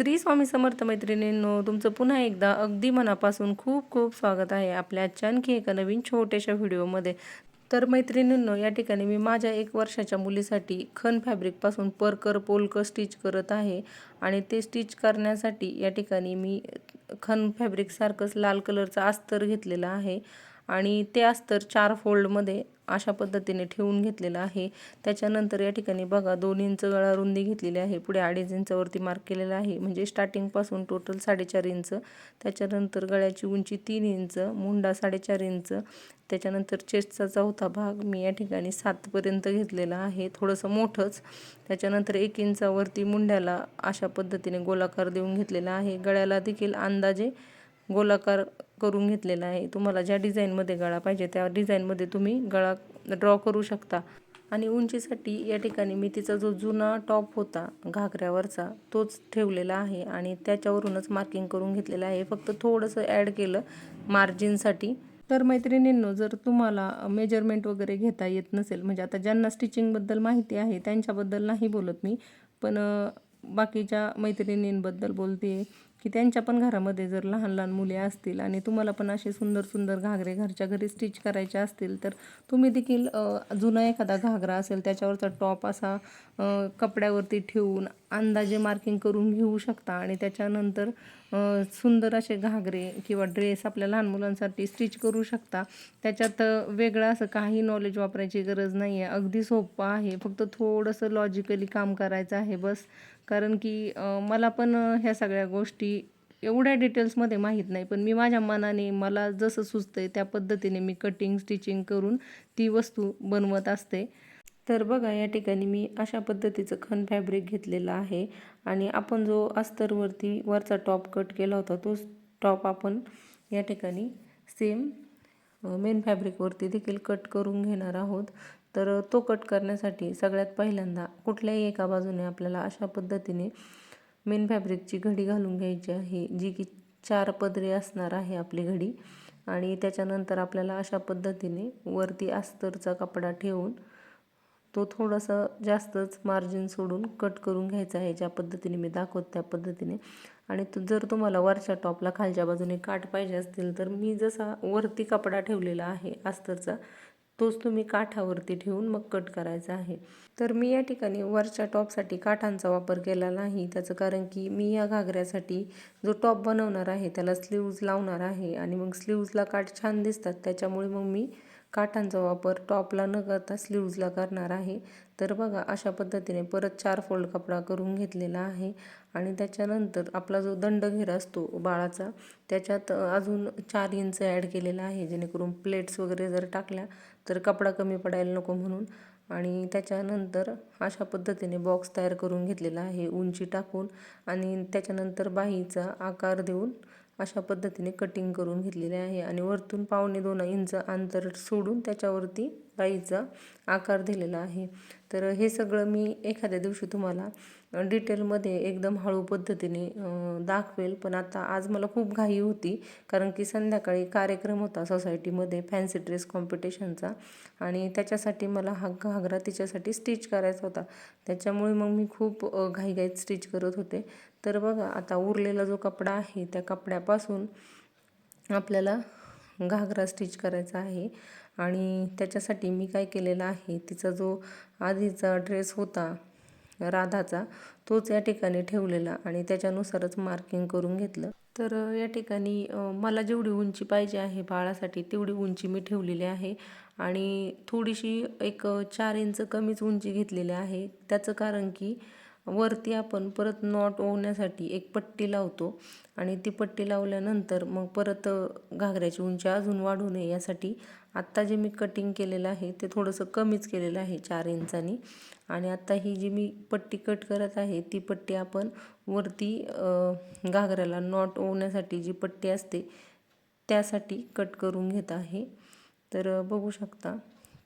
श्री स्वामी समर्थ मैत्रिणींनो तुमचं पुन्हा एकदा अगदी मनापासून खूप खूप स्वागत आहे आपल्या आजच्या आणखी एका नवीन छोट्याशा व्हिडिओमध्ये. तर मैत्रिणींनो या ठिकाणी मी माझ्या एक वर्षाच्या मुलीसाठी खन फॅब्रिकपासून परकर पोलकर स्टिच करत आहे आणि ते स्टिच करण्यासाठी या ठिकाणी मी खन फॅब्रिकसारखंच लाल कलरचं अस्तर घेतलेलं आहे आणि ते अस्तर चार फोल्डमध्ये अशा पद्धतीने ठेवून घेतलेलं आहे. त्याच्यानंतर या ठिकाणी बघा दोन इंच गळा रुंदी घेतलेली आहे. पुढे अडीच इंचावरती मार्क केलेला आहे. म्हणजे स्टार्टिंगपासून टोटल साडेचार इंच. त्याच्यानंतर गळ्याची उंची तीन इंच मुंडा साडेचार इंच. त्याच्यानंतर चेस्टचा चौथा भाग मी या ठिकाणी सातपर्यंत घेतलेला आहे. थोडंसं मोठंच. त्याच्यानंतर एक इंचावरती मुंड्याला अशा पद्धतीने गोलाकार देऊन घेतलेला आहे. गळ्याला देखील अंदाजे गोलाकार करून घेतलेला आहे. तुम्हाला ज्या डिझाईनमध्ये गळा पाहिजे त्या डिझाईनमध्ये तुम्ही गळा ड्रॉ करू शकता. आणि उंचीसाठी या ठिकाणी मी तिचा जो जुना टॉप होता घागऱ्यावरचा तोच ठेवलेला आहे. आणि त्याच्यावरूनच मार्किंग करून घेतलेलं आहे. फक्त थोडंसं ॲड केलं मार्जिनसाठी तर मैत्रिणींनो जर तुम्हाला मेजरमेंट वगैरे घेता येत नसेल म्हणजे आता ज्यांना स्टिचिंगबद्दल माहिती आहे त्यांच्याबद्दल नाही बोलत मी पण बाकीच्या मैत्रिणींबद्दल बोलते की त्यांच्या पण घरामध्ये जर लहान लहान मुले असतील आणि तुम्हाला पण असे सुंदर सुंदर घागरे घरच्या घरी स्टिच करायचे असतील तर तुम्ही देखील जुना एखादा घागरा असेल त्याच्यावरचा टॉप असा कपड्यावरती ठेवून अंदाजे मार्किंग करून घेऊ शकता आणि त्याच्यानंतर सुंदर असे घागरे किंवा ड्रेस आपल्या लहान मुलांसाठी स्टिच करू शकता. त्याच्यात वेगळं असं काही नॉलेज वापरायची गरज नाही आहे अगदी सोपं आहे. फक्त थोडंसं लॉजिकली काम करायचं आहे बस. कारण की मला पण ह्या सगळ्या गोष्टी एवढ्या डिटेल्समध्ये माहीत नाही. पण मी माझ्या मनाने मला जसं सुचतं आहे त्या पद्धतीने मी कटिंग स्टिचिंग करून ती वस्तू बनवत असते. तर बघा या ठिकाणी मी अशा पद्धतीचं खन फॅब्रिक घेतलेलं आहे. आणि आपण जो अस्तरवरती वरचा टॉप कट केला होता तोच टॉप आपण या ठिकाणी सेम मेन फॅब्रिकवरती देखील कट करून घेणार आहोत. तर तो कट करण्यासाठी सगळ्यात पहिल्यांदा कुठल्याही एका बाजूने आपल्याला अशा पद्धतीने मेन फॅब्रिकची घडी घालून घ्यायची आहे जी की चार पदरी असणार आहे आपली घडी. आणि त्याच्यानंतर आपल्याला अशा पद्धतीने वरती अस्तरचा कपडा ठेवून तो थोडासा जास्तच मार्जिन सोडून कट करून घ्यायचा आहे ज्या पद्धतीने मी दाखवत त्या पद्धतीने. आणि तो जर तुम्हाला वरच्या टॉपला खालच्या बाजूने काठ पाहिजे असतील तर मी जसा वरती कपडा ठेवलेला आहे अस्तरचा तोच तुम्ही काठावरती ठेवून मग कट करायचा आहे. तर मी या ठिकाणी वरच्या टॉपसाठी काठांचा वापर केला नाही. त्याचं कारण की मी या घागऱ्यासाठी जो टॉप बनवणार आहे त्याला स्लीव्ज लावणार आहे आणि मग स्लीव्जला काठ छान दिसतात. त्याच्यामुळे मग मी काठांचा वापर टॉपला न करता स्लीव्जला करणार आहे. तर बघा अशा पद्धतीने परत चार फोल्ड कपडा करून घेतलेला आहे आणि त्याच्यानंतर आपला जो दंडघेर असतो बाळाचा त्याच्यात अजून चार इंच ॲड केलेला आहे जेणेकरून प्लेट्स वगैरे जर टाकल्या तर कपडा कमी पडायला नको म्हणून. आणि त्याच्यानंतर अशा पद्धतीने बॉक्स तयार करून घेतलेला आहे. उंची टाकून आणि त्याच्यानंतर बाहीचा आकार देऊन अशा पद्धतीने कटिंग करून घेतलेले आहे. आणि वरतून पावणे दोन इंच अंतर सोडून त्याच्यावरती बाईचा आकार दिलेला आहे. तर हे सगळं मी एखाद्या दिवशी तुम्हाला डिटेलमध्ये एकदम हळू पद्धतीने दाखवेल. पण आता आज मला खूप घाई होती कारण की संध्याकाळी कार्यक्रम होता सोसायटीमध्ये फॅन्सी ड्रेस कॉम्पिटिशनचा आणि त्याच्यासाठी मला हा घागरा तिच्यासाठी स्टिच करायचा होता. त्याच्यामुळे मग मी खूप घाईघाईत स्टिच करत होते. तर बघा आता उरलेला जो कपडा आहे त्या कपड्यापासून आपल्याला घागरा स्टिच करायचा आहे. आणि त्याच्यासाठी मी काय केलेलं आहे तिचा जो आधीचा ड्रेस होता राधाचा तोच या ठिकाणी ठेवलेला आणि त्याच्यानुसारच मार्किंग करून घेतलं. तर या ठिकाणी मला जेवढी उंची पाहिजे आहे बाळासाठी तेवढी उंची मी ठेवलेली आहे. आणि थोडीशी एक चार इंच कमीच उंची घेतलेली आहे. त्याचं कारण की वरती आपण परत नॉट ओवण्यासाठी एक पट्टी लावतो आणि ती पट्टी लावल्यानंतर मग परत घागऱ्याची उंची अजून वाढू नये यासाठी आत्ता जे मी कटिंग केलेलं आहे ते थोडंसं कमीच केलेलं आहे चार इंचानी. आणि आत्ता ही जी मी पट्टी कट करत आहे ती पट्टी आपण वरती घागऱ्याला नॉट ओवण्यासाठी जी पट्टी असते त्यासाठी कट करून घेत आहे. तर बघू शकता.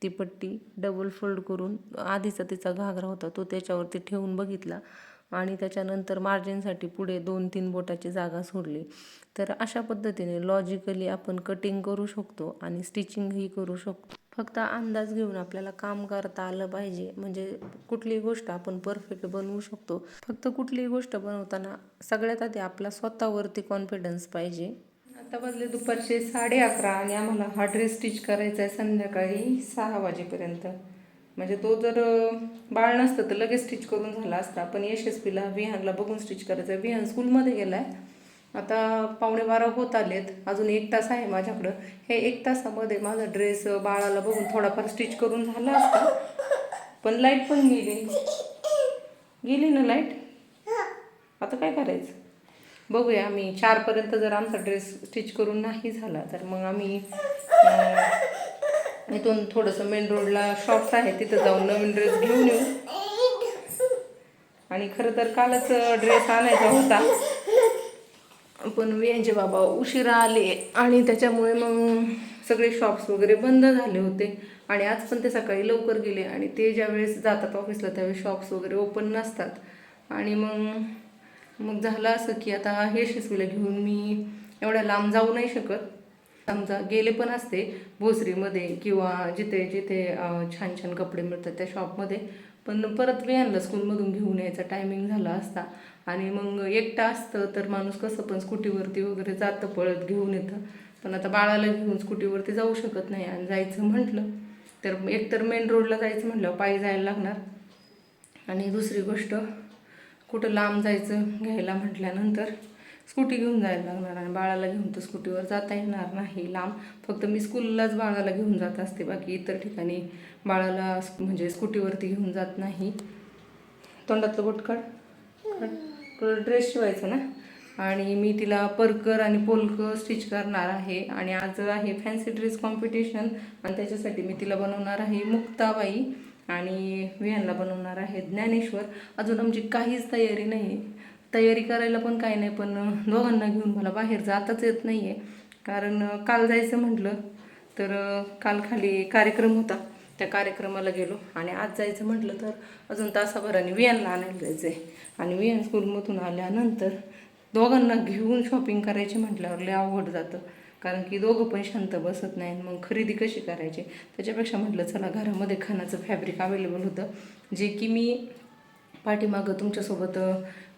ती पट्टी डबल फोल्ड करून आधीचा तिचा घागरा होता तो त्याच्यावरती ठेवून बघितला आणि त्याच्यानंतर मार्जिनसाठी पुढे दोन तीन बोटाची जागा सोडली. तर अशा पद्धतीने लॉजिकली आपण कटिंग करू शकतो आणि स्टिचिंगही करू शकतो. फक्त अंदाज घेऊन आपल्याला काम करता आलं पाहिजे. म्हणजे कुठलीही गोष्ट आपण परफेक्ट बनवू शकतो. फक्त कुठलीही गोष्ट बनवताना सगळ्यात आधी आपला स्वतःवरती कॉन्फिडन्स पाहिजे. आता वाजले दुपारचे साडे अकरा आणि आम्हाला हा ड्रेस स्टिच करायचा आहे संध्याकाळी सहा वाजेपर्यंत. म्हणजे तो जर बाळ नसतं तर लगेच स्टिच करून झाला असता. पण यशस्वीला विहानला बघून स्टिच करायचं आहे. विहान स्कूलमध्ये गेला आहे आता पावणे बारा होत आलेत. अजून एक तास आहे माझ्याकडं. हे एक तासामध्ये माझा ड्रेस बाळाला बघून थोडाफार स्टिच करून झाला असता. पण लाइट पण गेली. गेली ना लाइट आता काय करायचं? बघूया आम्ही चारपर्यंत जर आमचा ड्रेस स्टिच करून नाही झाला तर मग आम्ही इथून थोडंसं मेन रोडला शॉप्स आहे तिथं जाऊन नवीन ड्रेस घेऊन येऊ. आणि खरं तर कालच ड्रेस आणायचा होता. पण वियांचे बाबा उशिरा आले आणि त्याच्यामुळे मग सगळे शॉप्स वगैरे बंद झाले होते. आणि आज पण ते सकाळी लवकर गेले आणि ते ज्या वेळेस जातात ऑफिसला त्यावेळेस शॉप्स वगैरे ओपन नसतात. आणि मग मग झालं असं की आता हे यशस्वीला घेऊन मी एवढ्या लांब जाऊ नाही शकत. समजा गेले पण असते भोसरीमध्ये किंवा जिथे जिथे छान छान कपडे मिळतात त्या शॉपमध्ये. पण परत विहानला स्कूलमधून घेऊन यायचा टायमिंग झाला असता. आणि मग एकटा असतं तर माणूस कसं पण स्कूटीवरती वगैरे जातं पळत घेऊन येतं. पण आता बाळाला घेऊन स्कूटीवरती जाऊ शकत नाही आणि जायचं म्हटलं तर एकतर मेन रोडला जायचं म्हटलं पायी जायला लागणार. आणि दुसरी गोष्ट कुठं लांब जायचं घ्यायला म्हटल्यानंतर स्कूटी घेऊन जायला लागणार आणि बाळाला घेऊन तर स्कूटीवर जाता येणार नाही लांब. फक्त मी स्कूललाच बाळाला घेऊन जात असते बाकी इतर ठिकाणी बाळाला म्हणजे स्कूटीवरती घेऊन जात नाही. तोंडातलं बोट तुला ड्रेस शिवायचा ना? आणि मी तिला परकर आणि पोलकं स्टिच करणार आहे आणि आज आहे फॅन्सी ड्रेस कॉम्पिटिशन आणि त्याच्यासाठी मी तिला बनवणार आहे मुक्ताबाई. आणि विहानला बनवणार आहे ज्ञानेश्वर. अजून आमची काहीच तयारी नाही. आहे तयारी करायला पण काही नाही पण दोघांना घेऊन मला बाहेर जाताच येत नाही आहे कारण काल जायचं म्हटलं तर काल खाली कार्यक्रम होता. त्या कार्यक्रमाला गेलो आणि आज जायचं म्हटलं तर अजून तासाभराने वियानला आणायला जायचं आहे आणि वियान स्कूलमधून आल्यानंतर दोघांना घेऊन शॉपिंग करायची म्हटल्यावर लय अवघड जातं. कारण की दोघं पण शांत बसत नाही मग खरेदी कशी करायची? त्याच्यापेक्षा म्हटलं चला घरामध्ये खानाचं फॅब्रिक अवेलेबल होतं. जे की मी पाठीमागं तुमच्यासोबत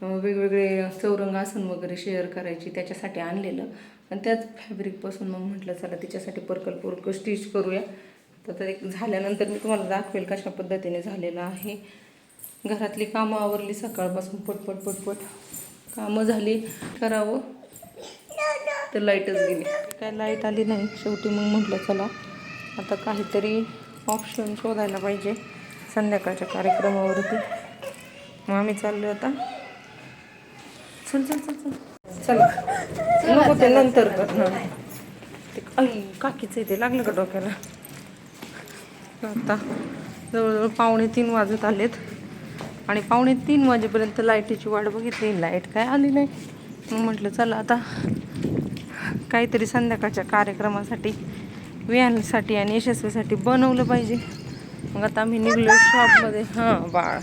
वेगवेगळे चौरंग आसन वगैरे शेअर करायची त्याच्यासाठी आणलेलं. आणि त्याच फॅब्रिकपासून मग म्हटलं चला तिच्यासाठी पर्कल पोरकं स्टिच करूया. तर तर एक झाल्यानंतर मी तुम्हाला दाखवेल कशा पद्धतीने झालेलं आहे. घरातली कामं आवरली सकाळपासून पटपट पटपट कामं झाली. करावं तर लाईटच गेली. काय लाइट आली नाही. शेवटी मग म्हटलं चला आता काहीतरी ऑप्शन शोधायला पाहिजे संध्याकाळच्या कार्यक्रमावरती. मग आम्ही चाललो आता. चल चल चल चल. चला. नको ते नंतर कर. ना ते आई काकीचं आहे ते लागलं का डोक्याला? आता जवळजवळ पावणे तीन वाजत आलेत. आणि पावणे तीन वाजेपर्यंत लाईटीची वाट बघितली. लाइट काय आली नाही. मग म्हटलं चला आता काहीतरी संध्याकाळच्या कार्यक्रमासाठी विहानसाठी आणि यशस्वीसाठी बनवलं पाहिजे. मग आता आम्ही निघलो शॉपमध्ये हां बाळ.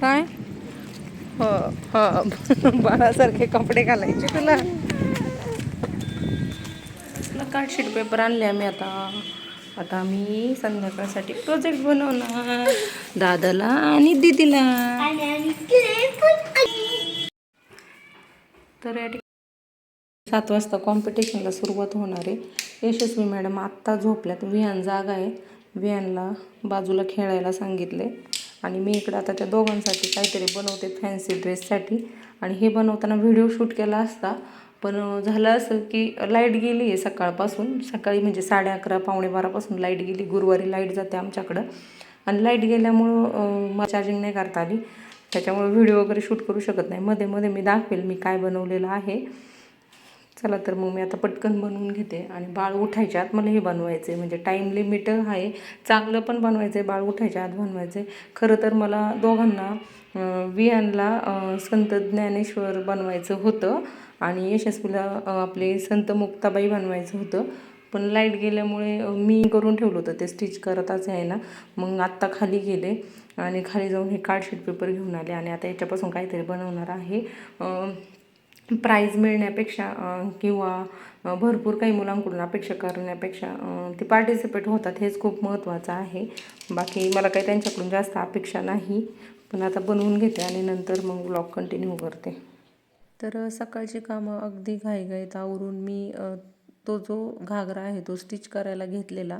काय? हो हो बाळासारखे कपडे घालायचे तुला. कार्डशीट पेपर आणले आम्ही आता. आता आम्ही संध्याकाळसाठी प्रोजेक्ट बनवणार. दादाला आणि दीदीला. तर या ठिकाणी सात वाजता कॉम्पिटिशनला सुरुवात होणार आहे. यशस्वी मॅडम आत्ता झोपल्यात. विहान जागा आहे. विहानला बाजूला खेळायला सांगितले. आणि मी इकडं आता त्या दोघांसाठी काहीतरी बनवते फॅन्सी ड्रेससाठी आणि हे बनवताना व्हिडिओ शूट केला असता पण झालं असं की लाइट गेली आहे सकाळपासून. सकाळी म्हणजे साडे अकरा पावणे बारापासून लाइट गेली. गुरुवारी लाइट जाते आमच्याकडं. आणि लाइट गेल्यामुळं मला चार्जिंग नाही करता आली. त्याच्यामुळे व्हिडिओ वगैरे शूट करू शकत नाही. मध्ये मध्ये मी दाखवेल मी काय बनवलेलं आहे. चला तर मग मी आता पटकन बनवून घेते. आणि बाळ उठायच्या आत मला हे बनवायचं आहे म्हणजे टाईम लिमिट आहे. चांगलं पण बनवायचं आहे बाळ उठायच्या आत बनवायचं आहे खरं तर मला दोघांना वियानला संत ज्ञानेश्वर बनवायचं होतं. आणि यशस्वीला आपले संत मुक्ताबाई बनवायचं होतं. पण लाइट गेल्यामुळे मी करून ठेवलं होतं. ते स्टिच करतच आहे ना मग आत्ता खाली गेले. आणि खाली जाऊन हे कार्डशीट पेपर घेऊन आले. आणि आता याच्यापासून काहीतरी बनवणार आहे. प्राईज मिळण्यापेक्षा किंवा भरपूर काही मुलांकडून अपेक्षा करण्यापेक्षा ते पार्टिसिपेट होतात हेच खूप महत्त्वाचं आहे. बाकी मला काही त्यांच्याकडून जास्त अपेक्षा नाही. पण आता बनवून घेते आणि नंतर मग ब्लॉग कंटिन्यू करते. तर सकाळची कामं अगदी घाईघाईत आवरून मी तो जो घागरा आहे तो स्टिच करायला घेतलेला.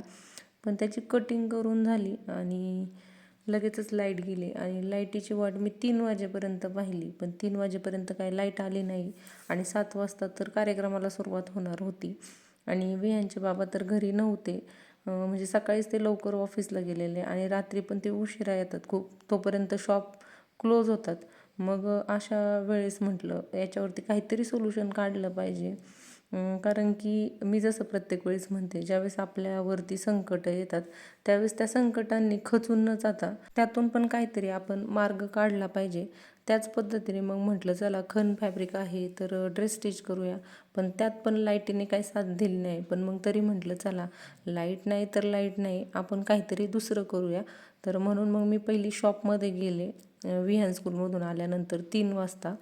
पण त्याची कटिंग करून झाली आणि लगेचच लाइट गेली आणि लाईटीची वाट मी तीन वाजेपर्यंत पाहिली. पण तीन वाजेपर्यंत काही लाइट आली नाही आणि सात वाजता तर कार्यक्रमाला सुरुवात होणार होती. आणि वियांचे बाबा तर घरी नव्हते. म्हणजे सकाळीच ते लवकर ऑफिसला गेलेले आणि रात्री पण ते उशिरा येतात. खूप तोपर्यंत शॉप क्लोज होतात. मग अशा वेळेस म्हटलं याच्यावरती काहीतरी सोल्युशन काढलं पाहिजे. कारण की मी जसं प्रत्येक वेळेस म्हणते ज्यावेळेस आपल्यावरती संकट येतात त्यावेळेस त्या संकटांनी खचून न जाता त्यातून पण काहीतरी आपण मार्ग काढला पाहिजे. त्याच पद्धतीने मग म्हटलं चला खन फॅब्रिक आहे तर ड्रेस स्टिच करूया. पण त्यात पण लाईटीने काही साथ दिली नाही. पण मग तरी म्हटलं चला लाइट नाही तर लाइट नाही आपण काहीतरी दुसरं करूया. तर म्हणून मग मी पहिली शॉपमध्ये गेले व्ही विहान स्कूलमधून आल्यानंतर तीन वाजता.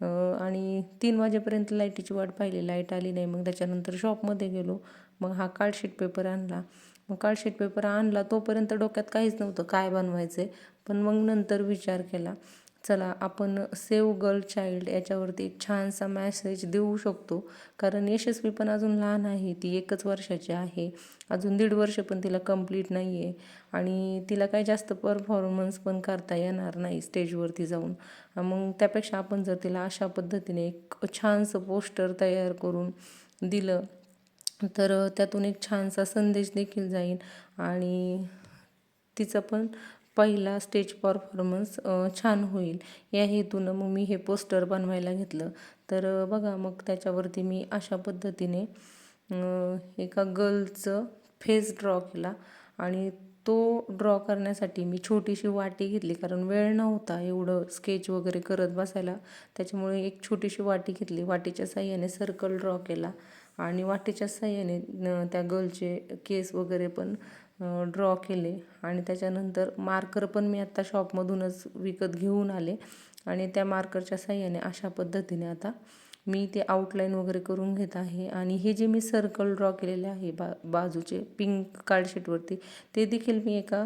आणि तीन वाजेपर्यंत लाईटीची वाट पाहिली. लाइट आली नाही. मग त्याच्यानंतर शॉपमध्ये गेलो. मग हा कार्डशीट पेपर आणला. मग कार्डशीट पेपर आणला. तोपर्यंत डोक्यात काहीच नव्हतं. काय बनवायचं आहे पण मग नंतर विचार केला. चला आपण सेव गर्ल चाइल्ड याच्यावरती एक छानसा मॅसेज देऊ शकतो. कारण यशस्वी पण अजून लहान आहे ती एकच वर्षाची आहे. अजून दीड वर्ष पण तिला कंप्लीट नाही आहे आणि तिला काही जास्त परफॉर्मन्स पण करता येणार नाही स्टेजवरती जाऊन. मग त्यापेक्षा आपण जर तिला अशा पद्धतीने एक छानसं पोस्टर तयार करून दिलं तर त्यातून एक छानसा संदेश देखील जाईल. आणि तिचं पण पहिला स्टेज परफॉर्मन्स छान होईल. या हेतूनं मग मी हे पोस्टर बनवायला घेतलं. तर बघा मग त्याच्यावरती मी अशा पद्धतीने एका गर्लचं फेस ड्रॉ केला. आणि तो ड्रॉ करण्यासाठी मी छोटीशी वाटी घेतली कारण वेळ नव्हता एवढं स्केच वगैरे करत बसायला. त्याच्यामुळे एक छोटीशी वाटी घेतली. वाटीच्या साह्याने सर्कल ड्रॉ केला. आणि वाटीच्या साह्याने त्या गर्लचे केस वगैरे पण ड्रॉ केले. आणि त्याच्यानंतर मार्कर पण मी आत्ता शॉपमधूनच विकत घेऊन आले. आणि त्या मार्करच्या साह्याने अशा पद्धतीने आता मी ते आउटलाईन वगैरे करून घेत आहे. आणि हे जे मी सर्कल ड्रॉ केलेले आहे बा बाजूचे पिंक कार्डशीटवरती ते देखील मी एका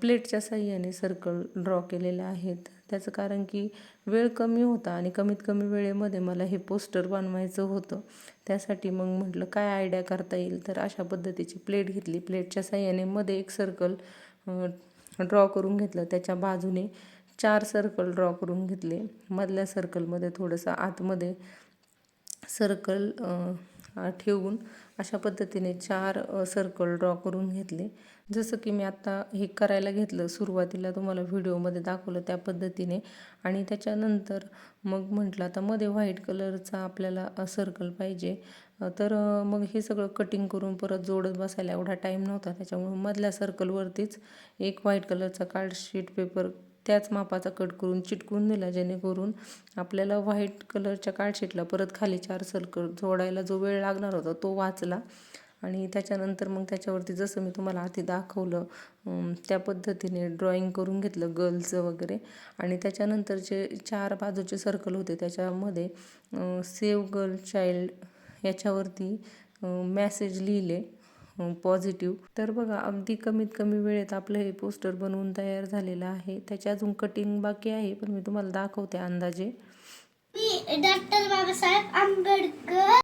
प्लेटच्या साह्याने सर्कल ड्रॉ केलेले आहेत. त्याचं कारण की वेळ कमी होता आणि कमीत कमी वेळेमध्ये मला हे पोस्टर बनवायचं होतं. त्यासाठी मग म्हटलं काय आयडिया करता येईल? तर अशा पद्धतीची प्लेट घेतली. प्लेटच्या साह्याने मध्ये एक सर्कल ड्रॉ करून घेतलं. त्याच्या बाजूने चार सर्कल ड्रॉ करून घेतले. मधल्या सर्कलमध्ये थोडंसं आतमध्ये सर्कल ठेवून अशा पद्धतीने चार सर्कल ड्रॉ करून घेतले. जसं की मी आत्ता हे करायला घेतलं सुरुवातीला तुम्हाला व्हिडिओमध्ये दाखवलं त्या पद्धतीने आणि त्याच्यानंतर मग म्हटलं आता मध्ये व्हाईट कलरचा आपल्याला सर्कल पाहिजे. तर मग हे सगळं कटिंग करून परत जोडत बसायला एवढा टाईम नव्हता त्याच्यामुळे मधल्या सर्कलवरतीच एक व्हाईट कलरचा कार्डशीट पेपर त्याच मापाचा कट करून चिटकून दिला जेणेकरून आपल्याला व्हाईट कलरच्या कार्डशीटला परत खाली चार सर्कल जोडायला जो वेळ लागणार होता तो वाचला. आणि त्याच्यानंतर मग त्याच्यावरती जसं मी तुम्हाला आधी दाखवलं त्या पद्धतीने ड्रॉईंग करून घेतलं गर्लचं वगैरे. आणि त्याच्यानंतरचे चार बाजूचे सर्कल होते त्याच्यामध्ये सेव गर्ल चाइल्ड याच्यावरती मॅसेज लिहिले पॉझिटिव्ह तर बघा अगदी कमीत कमी वेळेत आपलं हे पोस्टर बनवून तयार झालेलं आहे. त्याची अजून कटिंग बाकी आहे पण मी तुम्हाला दाखवते अंदाजे. मी डॉक्टर बाबासाहेब आंबेडकर.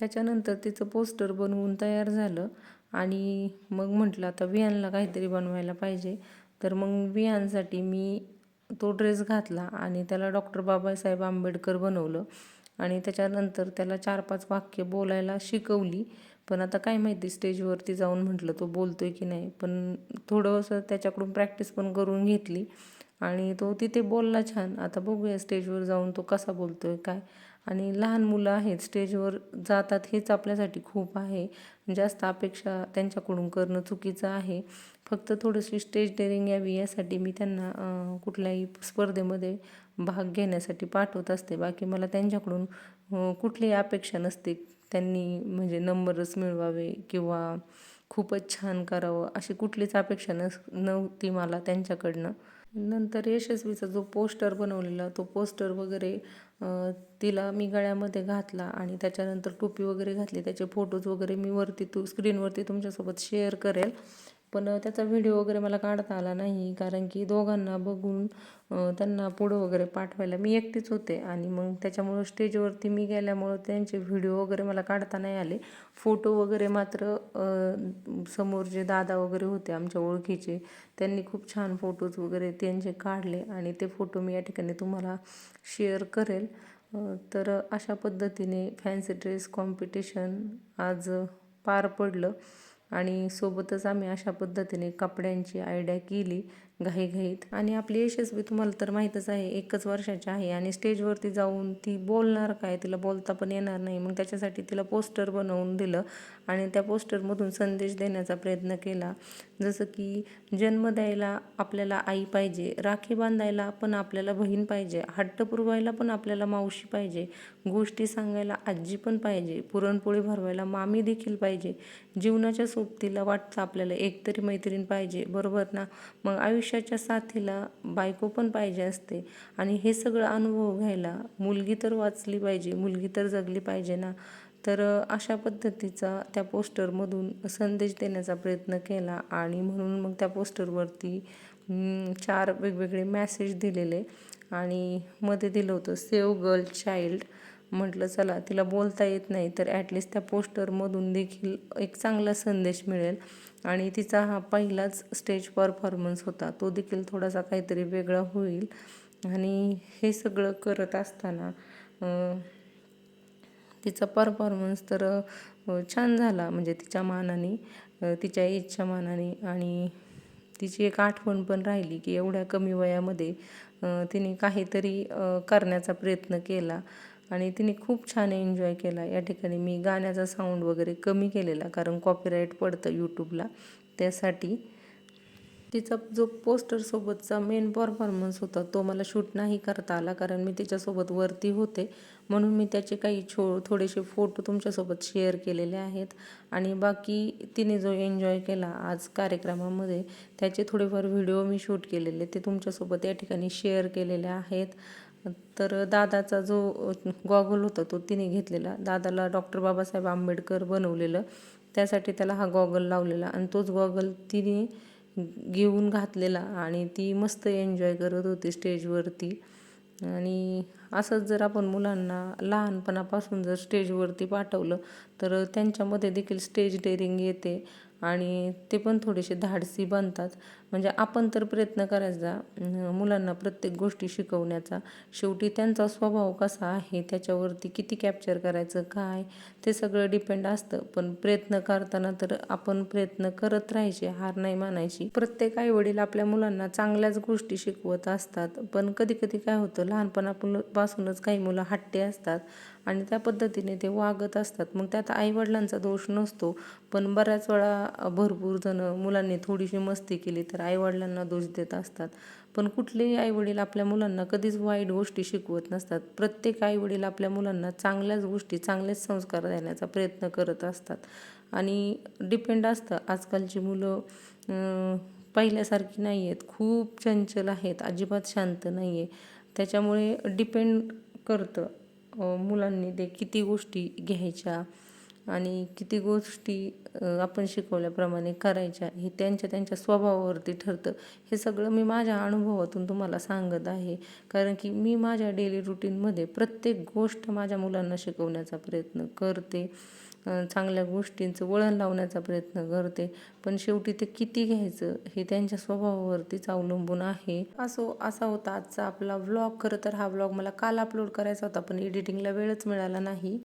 त्याच्यानंतर तिचं पोस्टर बनवून तयार झालं आणि मग म्हटलं आता विहानला काहीतरी बनवायला पाहिजे. तर मग वियानसाठी मी तो ड्रेस घातला आणि त्याला डॉक्टर बाबासाहेब आंबेडकर बनवलं. आणि त्याच्यानंतर त्याला चार पाच वाक्य बोलायला शिकवली. पण आता काय माहिती स्टेजवरती जाऊन म्हटलं तो बोलतो आहे की नाही. पण थोडंसं त्याच्याकडून प्रॅक्टिस पण करून घेतली. आणि तो तिथे बोलला छान. आता बघूया स्टेजवर जाऊन तो कसा बोलतो आहे काय? आणि लहान मुलं आहेत स्टेजवर जातात हेच आपल्यासाठी खूप आहे. जास्त अपेक्षा त्यांच्याकडून करणं चुकीचं आहे. फक्त थोडीशी स्टेज डेअरिंग यावी यासाठी मी त्यांना कुठल्याही स्पर्धेमध्ये भाग घेण्यासाठी पाठवत असते. बाकी मला त्यांच्याकडून कुठलीही अपेक्षा नसते. त्यांनी म्हणजे नंबरच मिळवावे किंवा खूपच छान करावं अशी कुठलीच अपेक्षा नस नव्हती मला त्यांच्याकडनं. नंतर यशस्वीचा जो पोस्टर बनवलेला तो पोस्टर वगैरे तिला मी गळ्यामध्ये घातला आणि त्याच्यानंतर टोपी वगैरे घातली. त्याचे फोटोज वगैरे मी वरती तू स्क्रीनवरती तुमच्यासोबत शेअर करेल. पण त्याचा व्हिडिओ वगैरे मला काढता आला नाही कारण की दोघांना बघून त्यांना पुढं वगैरे पाठवायला मी एकटीच होते. आणि मग त्याच्यामुळं स्टेजवरती मी गेल्यामुळं त्यांचे व्हिडिओ वगैरे मला काढता नाही आले. फोटो वगैरे मात्र समोर जे दादा वगैरे होते आमच्या ओळखीचे त्यांनी खूप छान फोटोज वगैरे त्यांचे काढले आणि ते फोटो मी या ठिकाणी तुम्हाला शेअर करेल. तर अशा पद्धतीने फॅन्सी ड्रेस कॉम्पिटिशन आज पार पडलं. आणि सोबतच आम्ही अशा पद्धतीने कपड्यांची आयडिया केली. घाईघाईत आणि आपली यशस्वी तुम्हाला तर माहीतच आहे एकच वर्षाची आहे आणि स्टेजवरती जाऊन ती बोलणार काय? तिला बोलता पण येणार नाही. मग त्याच्यासाठी तिला पोस्टर बनवून दिलं आणि त्या पोस्टरमधून संदेश देण्याचा प्रयत्न केला. जसं की जन्म द्यायला आपल्याला आई पाहिजे राखी बांधायला पण आपल्याला बहीण पाहिजे हट्ट पुरवायला पण आपल्याला मावशी पाहिजे गोष्टी सांगायला आजी पण पाहिजे पुरणपोळी भरवायला मामी देखील पाहिजे जीवनाच्या सोबतीला वाटतं आपल्याला एकतरी मैत्रीण पाहिजे बरोबर ना? मग आयुष्य पुरुषाच्या साथीला बायको पण पाहिजे असते. आणि हे सगळं अनुभव घ्यायला मुलगी तर वाचली पाहिजे मुलगी तर जगली पाहिजे ना? तर अशा पद्धतीचा त्या पोस्टरमधून संदेश देण्याचा प्रयत्न केला आणि म्हणून मग त्या पोस्टरवरती चार वेगवेगळे मॅसेज दिलेले आणि मध्ये दिलं होतं सेव गर्ल चाइल्ड. म्हटलं चला तिला बोलता येत नाही तर ॲटलिस्ट त्या पोस्टरमधून देखील एक चांगला संदेश मिळेल. आणि तिचा हा पहिलाच स्टेज परफॉर्मन्स होता. तो देखील थोडासा काहीतरी वेगळा होईल. आणि हे सगळं करत असताना तिचा परफॉर्मन्स तर छान झाला. म्हणजे तिच्या मानाने तिच्या एजच्या मानाने आणि तिची एक आठवण पण राहिली की एवढ्या कमी वयामध्ये तिने काहीतरी करण्याचा प्रयत्न केला. आणि तिने खूप छान एन्जॉय केला. या ठिकाणी मी गाण्याचा साऊंड वगैरे कमी केलेला कारण कॉपीराईट पडतं यूट्यूबला त्यासाठी तिचा जो पोस्टरसोबतचा मेन परफॉर्मन्स होता तो मला शूट नाही करता आला कारण मी तिच्यासोबत वरती होते. म्हणून मी त्याचे काही छो थोडेसे फोटो तुमच्यासोबत शेअर केलेले आहेत. आणि बाकी तिने जो एन्जॉय केला आज कार्यक्रमामध्ये त्याचे थोडेफार व्हिडिओ मी शूट केलेले ते तुमच्यासोबत या ठिकाणी शेअर केलेले आहेत. तर दादाचा जो गॉगल होता तो तिने घेतलेला. दादाला डॉक्टर बाबासाहेब आंबेडकर बनवलेलं. त्यासाठी त्याला हा गॉगल लावलेला आणि तोच गॉगल तिने घेऊन घातलेला आणि ती मस्त एन्जॉय करत होती स्टेजवरती. आणि असंच जर आपण मुलांना लहानपणापासून जर स्टेजवरती पाठवलं तर त्यांच्यामध्ये देखील स्टेज डेअरिंग येते आणि ते पण थोडेसे धाडसी बनतात. म्हणजे आपण तर प्रयत्न करायचा मुलांना प्रत्येक गोष्टी शिकवण्याचा. शेवटी त्यांचा स्वभाव कसा आहे त्याच्यावरती किती कॅप्चर करायचं काय? ते सगळं डिपेंड असतं. पण प्रयत्न करताना तर आपण प्रयत्न करत राहायचे हार नाही मानायची. प्रत्येक आईवडील आपल्या मुलांना चांगल्याच गोष्टी शिकवत असतात. पण कधी कधी काय होतं लहानपणापासूनच काही मुलं हट्टे असतात आणि त्या पद्धतीने ते वागत असतात. मग त्यात आईवडिलांचा दोष नसतो. पण बऱ्याच वेळा भरपूर जण मुलांनी थोडीशी मस्ती केली तर आईवडिलांना दोष देत असतात. पण कुठलेही आईवडील आपल्या मुलांना कधीच वाईट गोष्टी शिकवत नसतात. प्रत्येक आईवडील आपल्या मुलांना चांगल्याच गोष्टी चांगलेच संस्कार देण्याचा प्रयत्न करत असतात. आणि डिपेंड असतं. आजकालची मुलं पहिल्यासारखी नाही आहेत खूप चंचल आहेत. अजिबात शांत नाही आहे त्याच्यामुळे डिपेंड करतं मुलांनी ते किती गोष्टी घ्यायच्या आणि किती गोष्टी आपण शिकवल्याप्रमाणे करायच्या हे त्यांच्या त्यांच्या स्वभावावरती ठरतं. हे सगळं मी माझ्या अनुभवातून तुम्हाला सांगत आहे. कारण की मी माझ्या डेली रुटीनमध्ये प्रत्येक गोष्ट माझ्या मुलांना शिकवण्याचा प्रयत्न करते. चांगल्या गोष्टींचं वळण लावण्याचा प्रयत्न करते. पण शेवटी ते किती घ्यायचं हे त्यांच्या स्वभावावरतीच अवलंबून आहे. असो असा होता आजचा आपला व्लॉग खरं तर हा व्लॉग मला काल अपलोड करायचा होता पण एडिटिंगला वेळच मिळाला नाही.